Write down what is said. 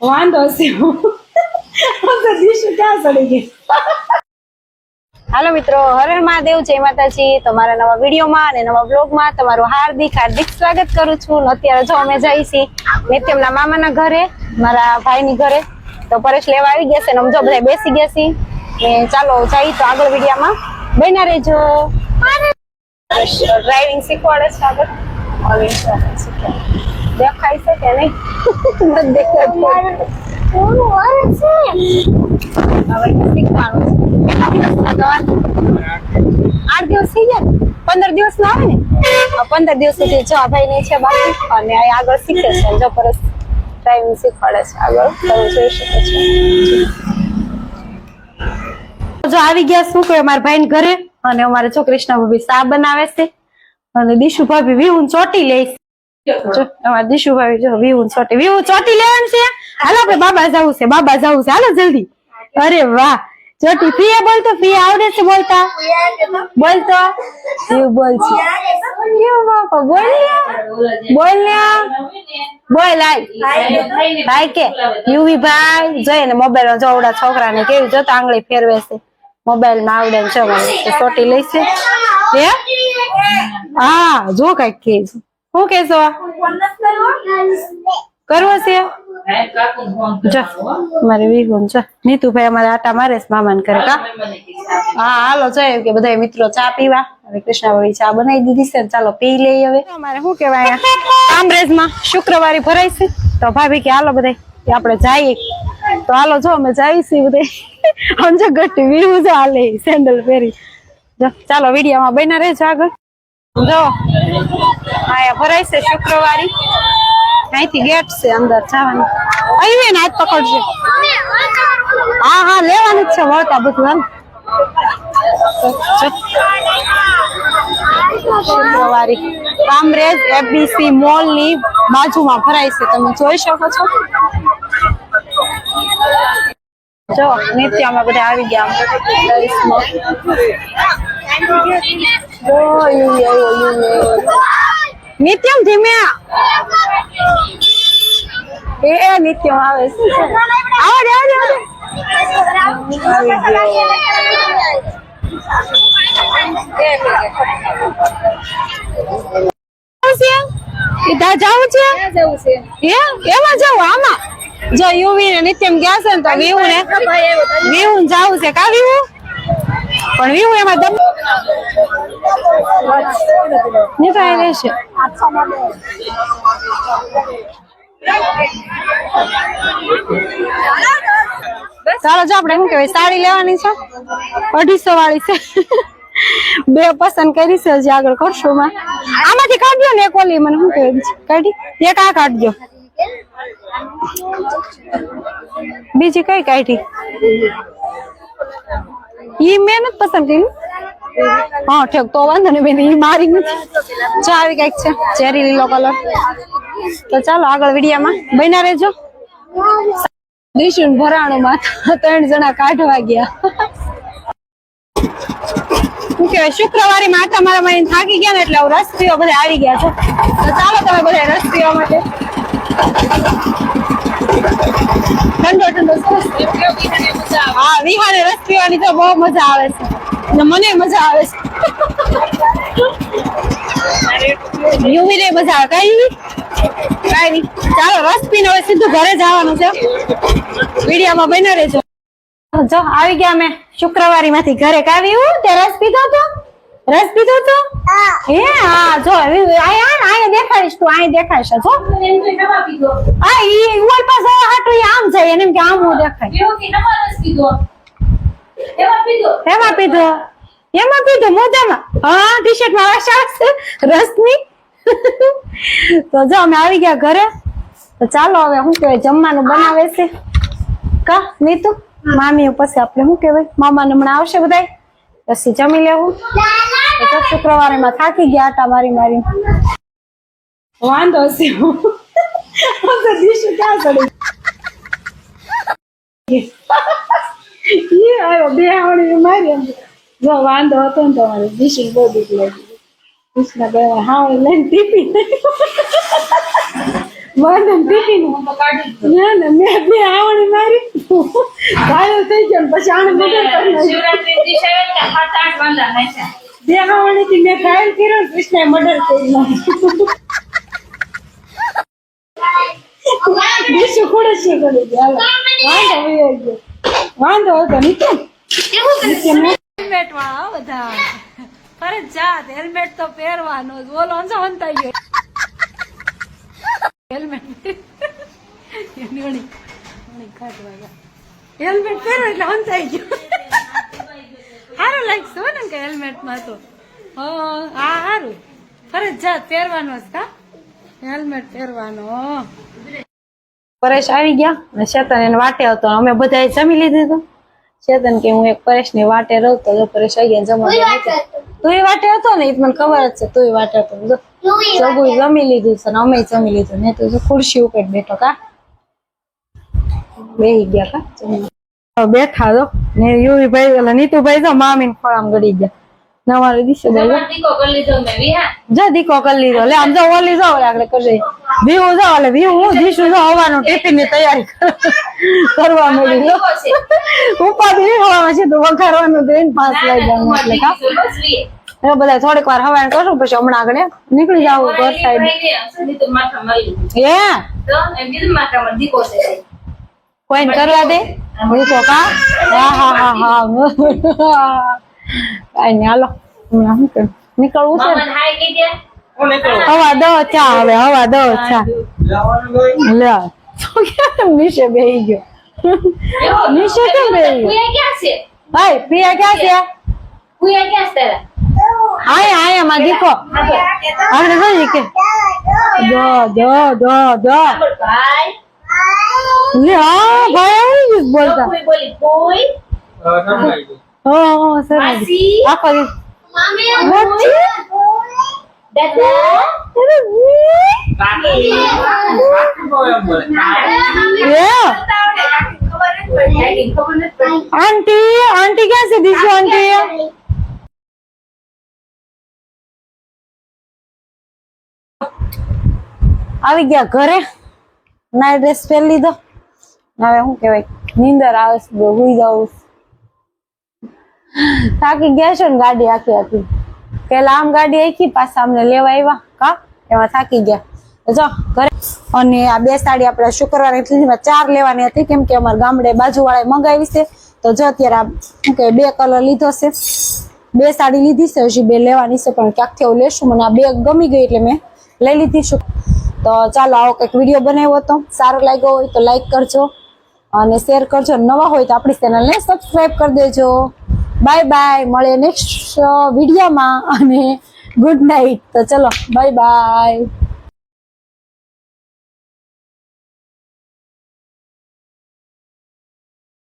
વાંધો છે. ક્યાં ચડી ગઈ હાલો મિત્રો હરણ હર મહાદેવ જય માતાજી. તમારા નવા વિડીયોમાં અને નવા બ્લોગમાં તમારું હાર્દિક હાર્દિક સ્વાગત કરું છું. અત્યારે જો અમે જઈ છીએ તેમના મામાના ઘરે મારા ભાઈની ઘરે. તો પરેશ લેવા આવી ગયા છે ને અમે જો બધા બેસી ગયા છીએ. ને ચાલો જઈ તો આગળ વિડીયોમાં. બન્યા રહેજો. ડ્રાઇવિંગ શીખવાડે છે આગળ? હવે. દેખાય છે કે નહીં. નથી દેખાતું. હવે શીખવાનું છે. કેટલા દિવસના તમારે? આઠ દિવસ થઈ ગયા પંદર દિવસ નો આવે ને? પંદર દિવસ સુધી જો આ ભાઈ છે બાકી અને આગળ શીખે છે. જો પરસ ટાઈમ શીખવાડે છે. આગળ તમે જોઈ શકો છો. જો આવી ગયા શું કહે અમારા ભાઈ ઘરે. અને અમારે જો કૃષ્ણ ભાભી સા બનાવે છે. અને દીશુ ભાભી વિહુન ચોટી લે છે. જો અમારા દીશુ જો વિહુન ચોટી વિહુ ચોટી લેવાનું છે? હાલો બાબા જવું છે, બાબા જવું છે. હાલો, જલ્દી. અરે વાહ. ચોટી, ફિયા બોલતો ફિયા આવડે છે બોલતા? બોલતો એવું બોલ છે. બાપા કે, યુવી ભાઈ જોઈએ ને મોબાઈલમાં જોવડા છોકરા ને કેવી જોતા આંગળી ફેરવે છે. મોબાઈલમાં આવડે ને જો મને ચોટી લઈશે. હે? હા, જો કંઈક કે છે. શું કેશો કરવો છે જો, મારે વિગુન જો નીતુભાઈ અમારે આટા મારે છે, મામાને કરે હા, હાલો જોઈએ કે બધા મિત્રો ચા પીવા. હવે કૃષ્ણાભાઈ ચા બનાવી દીધી છે ચાલો પી લઈએ હવે. અમારે શું કહેવાય કામરેજમાં શુક્રવારે ભરાય છે. તો ભાભી કે હાલો બધા આપણે જઈએ. તો હાલો, જો અમે જઈશું બધા સમજો ગટ્ટી વીવું જો હાલે, સેન્ડલ પહેરી. જો, ચાલો, વિડીયોમાં બન્યા રહેજો આગળ. જો આયા ભરાય છે શુક્રવારી. અહીંથી ગેટ છે અંદર જવાનું. અહીં ને, હાથ પકડજો. હા હા, લેવાનું જ છે, વળતા બધું શુક્રવારી. કામરેજ એફબીસી મોલની બાજુમાં ભરાય છે, તમે જોઈ શકો છો. જો નિત્ય અમે બધા આવી ગયા. નિત્યમ ધીમે. એ નિત્યમ આવે આવો રે આવો. જવું છે? હે? એમાં જવું, આમાં? જો યુવી ને નિત્યમ ગયા છે ને તો વિહુ ને વિહુ જવું છે. કા વિહુ? પણ વિહુ એમાં દમ નિભાઈ રહેશે ચાલો જો આપણે શું કહેવાય, સાડી લેવાની છે. અઢીસો વાળી છે. બે પસંદ કરી છે, હજી આગળ કરશો આમાંથી કાઢજો ને એક ઓલી, મને શું કહેવાય? કાઢી? એક આ કાઢજો. બીજી કઈ કાઢી? ઈ મેં પસંદ કર્યું હા, ઠીક, તો વાંધો નહીં, બેન મારી નથી. જો, આવી કંઈક છે ચેરી લીલો કલર તો ચાલો, આગળ વિડીયામાં બન્યા રહેજો. દિશુન ભરાણું માં ત્રણ જણા કાઢવા ગયા. શું કહેવાય, શુક્રવારે માતા મારા મારી થાકી ગયા ને એટલે રસ્તીઓ રસ બધા આવી ગયા છે. તો ચાલો તમે બધા રસ્તીઓ માટે. ઠંડો ઠંડો સરસ હા, વિહારે રસ પીવાની તો બહુ મજા આવે છે. ને મને મજા આવે છે. યુવી ને મજા આવે. કઈ યુવી? કઈ નહીં. ચાલો રસ પીને હવે સીધું ઘરે જવાનું છે. વિડીયોમાં બને રહેજો. જો આવી ગયા અમે શુક્રવારી માંથી ઘરે કાવી હું તે રસ પીધો તો? રસ પીધો તો? હે. હા જો આયા આયા દેખાડીશ તું આય દેખાડીશ. જો. હા ઈ ઉલ પાસે હાટું આમ જાય એને એમ કે આમ હું દેખાય એમાં પીધો? એમાં પીધો? મોજામાં? હા ટી શર્ટમાં વાસ રસની. તો જો, અમે આવી ગયા ઘરે. તો ચાલો હવે, શું કહેવાય, જમવાનું બનાવે છે. કા, નીતુ? મામી પછી આપણે શું કહેવાય? મામા હમણાં આવશે બધા પછી જમી લેવું. શુક્રવારે માં થાકી ગયા આટા મારી મારી. વાંધો છે. ક્યાં ચડી? આવ્યો બે આવડી મારી જો વાંધો હતો ને તમારે દીશું બહુ બીક લાગી કૃષ્ણ ગયા હા લઈને ટીપી વાંધો ટીપી ના ના મેં બે આવડી મારી. ઘાયલ થઈ ગયો પછી આને મદદ કરી. બે આવડી થી મેં ઘાયલ કર્યો ને કૃષ્ણએ મર્ડર કરી નાખ્યું. બીજું ખોડે છે કરી દે વાંધો ગયો. વાંધો હતો નીચે. હેલ્મેટ વાળા બધા. ફરજિયાત હેલ્મેટ તો પહેરવાનો જ. બોલો અંજો હંતાઈ ગયો. હેલ્મેટ. ઓલી ઓલી. હેલ્મેટ પહેરો એટલે હંતાઈ ગયો. સારું લાગશે ને કે હેલ્મેટમાં તો. હા હા સારું. ફરજિયાત પહેરવાનો જ કા? હેલ્મેટ પહેરવાનો પરેશ આવી ગયા અને શેતન એને વાટે હતો અમે બધા જમી લીધું હતું. શેતન કે હું એક પરેશની વાટે રહતો જો પરેશ આવી ગયા જમવા તું વાટે હતો. ને? એ મને ખબર જ છે તું વાટે હતો. જો સગુ જમી લીધું છે ને અમે જમી લીધું. ને તો જો ખુરશી ઉપર બેઠો કા. બેહી ગયા કા બેઠા જો. ને યુવી ભાઈ ઓલા નીતુભાઈ તો મામી ખોળામ ગળી ગયા. ને અમારે દિશે ભાઈ તમારો દીકરો લીધો મેં વિહા. જો દીકો કરી લીધો. લે આમ જો ઓલી જો ઓલે આગળ કરજે. વ્યૂ જો લે વ્યૂ હું દીશું જો હવાનું ટિફિનની તૈયારી કરવા મળી લો ઉપા છે. હવા છે તો વઘારવાનું તો એને પાંચ લઈ ના, એટલે કા. એ બધા થોડીક વાર હવાણ કરશું પછી હમણાં આગળ નીકળી જાવ ઘર સાઈડ. તો માથા લીધું. હે? તો એમ કીધું માથામાં દીકરો છે. કોઈ કરવા દે? દીકો કા હા. હા હા હા. કાઈ નહીં હાલો હમણાં શું કરું? નીકળવું છે. હવા દો ચા હવે હવા દો ચા. લે. નીચે બેહી ગયો. નીચે કેમ બેહી ગયો? કુયા ક્યાં છે? ભાઈ પિયા ક્યાં છે? પિયા ક્યાં છે? આયા આયા માં દીકો અરે જોઈ કે. દો દો દો દો. ભાઈ. લે હા ભાઈ બોલતા. કોઈ બોલી કોઈ? હો હો સર માસી આખો દિવસ મામી વચ્ચે? દાદા લે ખબર નથી પડી આંટી આંટી ક્યાં છે દીશુ આંટી આવી ગયા ઘરે નાઇટ ડ્રેસ પહેરી લીધો હવે શું કહેવાય નીંદર આવે છે બહુ હુઈ જાઉં થાકી ગયા છે ને ગાડી આખી આખી. પેલા આમ ગાડી આખી, પાછા અમને લેવા આવ્યા. કા? એમાં થાકી ગયા. જો, ઘરે અને આ બે સાડી આપણે શુક્રવારે ચાર લેવાની હતી, કેમ કે અમારા ગામડે બાજુવાળાએ મંગાવી છે. તો જો અત્યારે આ કે બે કલર લીધો છે. બે સાડી લીધી છે, હજી બે લેવાની છે, પણ ક્યાંકથી હું લેશું? મને આ બે ગમી ગઈ એટલે મેં લઈ લીધી છું. તો ચાલો, આવો કંઈક વીડિયો બનાવ્યો હતો. સારો લાગ્યો હોય તો લાઈક કરજો અને શેર કરજો. નવા હોય તો આપણી ચેનલને સબસ્ક્રાઈબ કરી દેજો. Bye bye. મળે નેક્સ્ટ વિડીયોમાં. અને ગુડ નાઇટ તો ચલો બાય બાય.